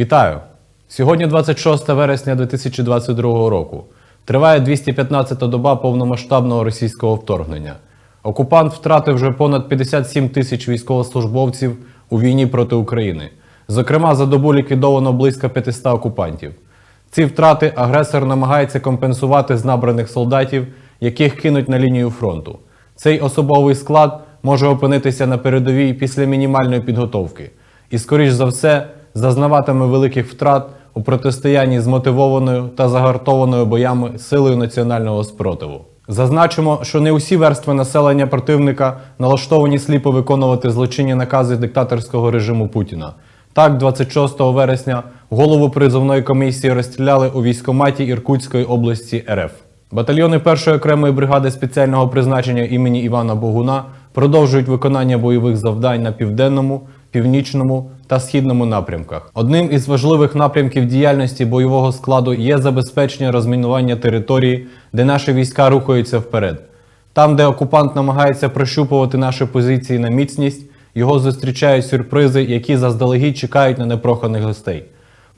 Вітаю! Сьогодні 26 вересня 2022 року. Триває 215-та доба повномасштабного російського вторгнення. Окупант втратив вже понад 57 тисяч військовослужбовців у війні проти України. Зокрема, за добу ліквідовано близько 500 окупантів. Ці втрати агресор намагається компенсувати з набраних солдатів, яких кинуть на лінію фронту. Цей особовий склад може опинитися на передовій після мінімальної підготовки і, скоріш за все, зазнаватиме великих втрат у протистоянні з мотивованою та загартованою боями силою національного спротиву. Зазначимо, що не усі верстви населення противника налаштовані сліпо виконувати злочинні накази диктаторського режиму Путіна. Так, 26 вересня голову призовної комісії розстріляли у військоматі Іркутської області РФ. Батальйони першої окремої бригади спеціального призначення імені Івана Богуна продовжують виконання бойових завдань на південному, північному та східному напрямках. Одним із важливих напрямків діяльності бойового складу є забезпечення розмінування території, де наші війська рухаються вперед. Там, де окупант намагається прощупувати наші позиції на міцність, його зустрічають сюрпризи, які заздалегідь чекають на непроханих гостей.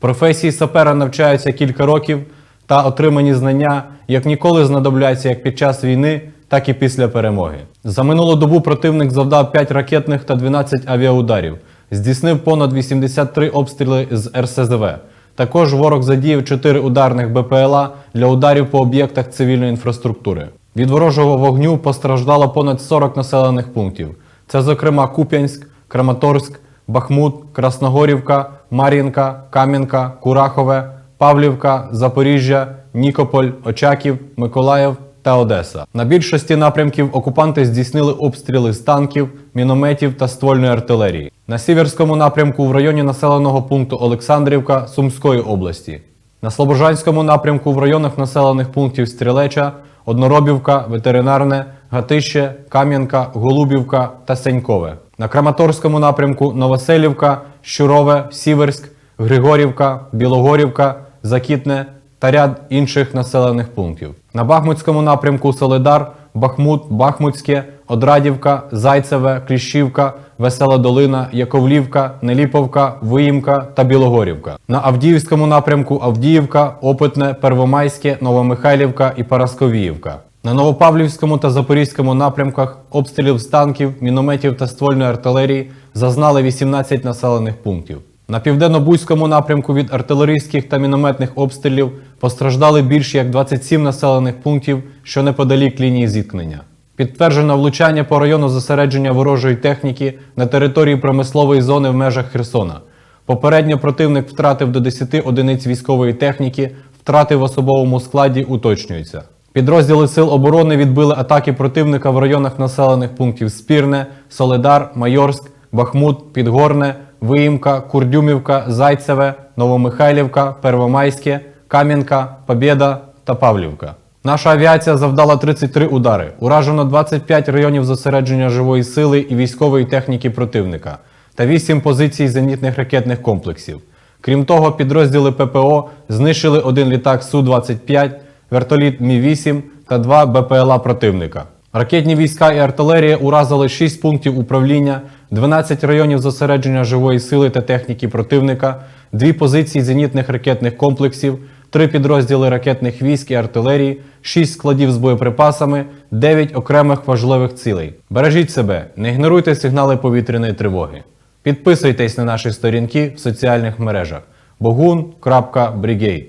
Професії сапера навчаються кілька років, та отримані знання як ніколи знадобляться як під час війни, так і після перемоги. За минулу добу противник завдав 5 ракетних та 12 авіаударів, здійснив понад 83 обстріли з РСЗВ. Також ворог задіяв 4 ударних БПЛА для ударів по об'єктах цивільної інфраструктури. Від ворожого вогню постраждало понад 40 населених пунктів. Це, зокрема, Куп'янськ, Краматорськ, Бахмут, Красногорівка, Мар'їнка, Кам'янка, Курахове, Павлівка, Запоріжжя, Нікополь, Очаків, Миколаїв та Одеса. На більшості напрямків окупанти здійснили обстріли з танків, мінометів та ствольної артилерії. На сіверському напрямку в районі населеного пункту Олександрівка Сумської області. На Слобожанському напрямку в районах населених пунктів Стрілеча, Одноробівка, Ветеринарне, Гатище, Кам'янка, Голубівка та Сенькове. На Краматорському напрямку Новоселівка, Щурове, Сіверськ, Григорівка, Білогорівка, Закітне та ряд інших населених пунктів. На Бахмутському напрямку Солидар, Бахмут, Бахмутське, Одрадівка, Зайцеве, Кліщівка, Весела Долина, Яковлівка, Неліповка, Виїмка та Білогорівка. На Авдіївському напрямку Авдіївка, Опитне, Первомайське, Новомихайлівка і Парасковіївка. На Новопавлівському та Запорізькому напрямках обстрілів з танків, мінометів та ствольної артилерії зазнали 18 населених пунктів. На південно-бузькому напрямку від артилерійських та мінометних обстрілів постраждали більш як 27 населених пунктів, що неподалік лінії зіткнення. Підтверджено влучання по району зосередження ворожої техніки на території промислової зони в межах Херсона. Попередньо противник втратив до 10 одиниць військової техніки, втрати в особовому складі уточнюються. Підрозділи Сил оборони відбили атаки противника в районах населених пунктів Спірне, Соледар, Майорськ, Бахмут, Підгорне, Виїмка, Курдюмівка, Зайцеве, Новомихайлівка, Первомайське, Кам'янка, Побєда та Павлівка. Наша авіація завдала 33 удари. Уражено 25 районів зосередження живої сили і військової техніки противника та 8 позицій зенітних ракетних комплексів. Крім того, підрозділи ППО знищили один літак Су-25, вертоліт Мі-8 та два БПЛА противника. Ракетні війська і артилерія уразили 6 пунктів управління, 12 районів зосередження живої сили та техніки противника, дві позиції зенітних ракетних комплексів, три підрозділи ракетних військ і артилерії, 6 складів з боєприпасами, 9 окремих важливих цілей. Бережіть себе, не ігноруйте сигнали повітряної тривоги. Підписуйтесь на наші сторінки в соціальних мережах bogun.brigade.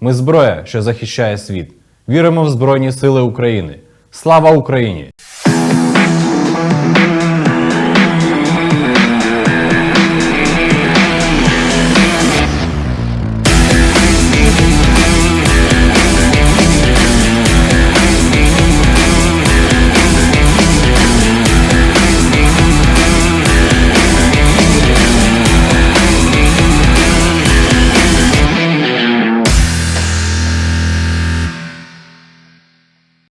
Ми зброя, що захищає світ. Віримо в Збройні Сили України. Слава Україні!